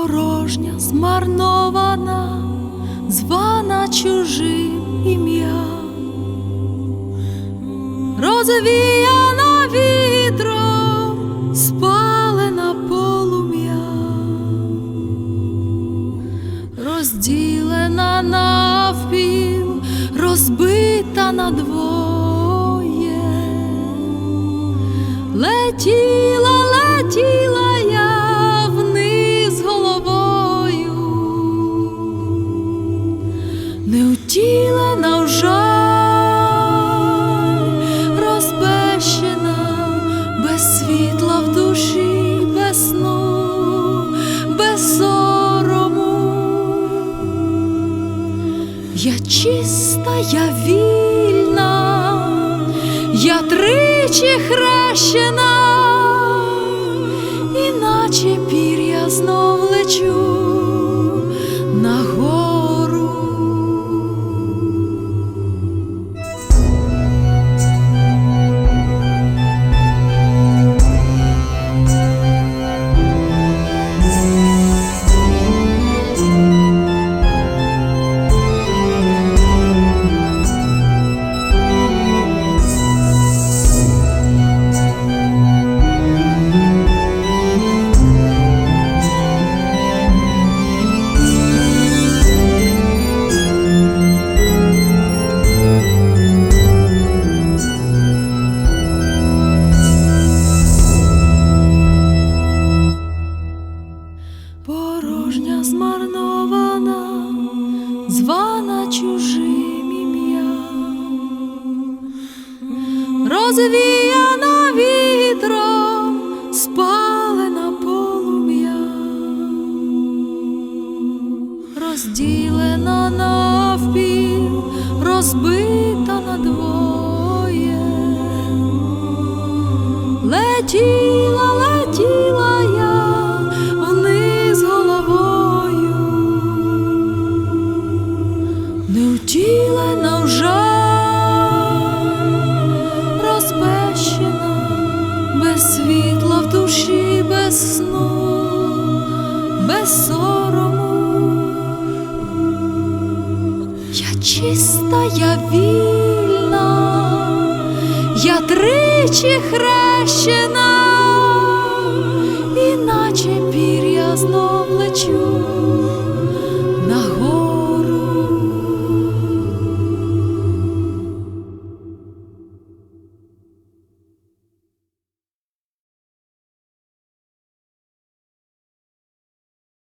порожня, змарнована, звана чужим ім'ям, розвіяна вітром, спалена полум'я, розділена навпіл, розбита надвоє, неутілена жаль, розбещена, без світла в душі, без сну, без сорому. Я чиста, я вільна, я тричі хрещена, іначе розвіяна вітром, спалена полум'я, розділена навпіл, розбита надвоє. Летіла, без сну, без сорому. Я чиста, я вільна, я тричі хрещена, іначе пір'я знов лечу